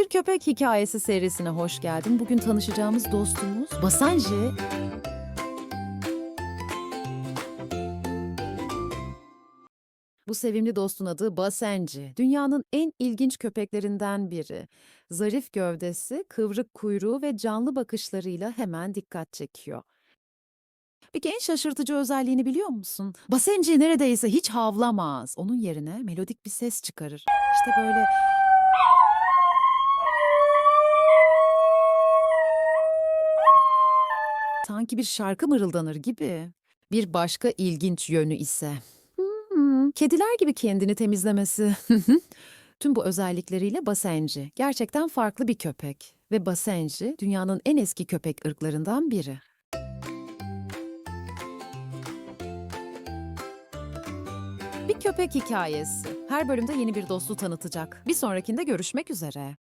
Bir köpek hikayesi serisine hoş geldin. Bugün tanışacağımız dostumuz Basenji. Bu sevimli dostun adı Basenji. Dünyanın en ilginç köpeklerinden biri. Zarif gövdesi, kıvrık kuyruğu ve canlı bakışlarıyla hemen dikkat çekiyor. Peki en şaşırtıcı özelliğini biliyor musun? Basenji neredeyse hiç havlamaz. Onun yerine melodik bir ses çıkarır. İşte böyle sanki bir şarkı mırıldanır gibi. Bir başka ilginç yönü ise hmm, kediler gibi kendini temizlemesi. Tüm bu özellikleriyle Basenji gerçekten farklı bir köpek ve Basenji dünyanın en eski köpek ırklarından biri. Bir köpek hikayesi. Her bölümde yeni bir dostu tanıtacak. Bir sonrakinde görüşmek üzere.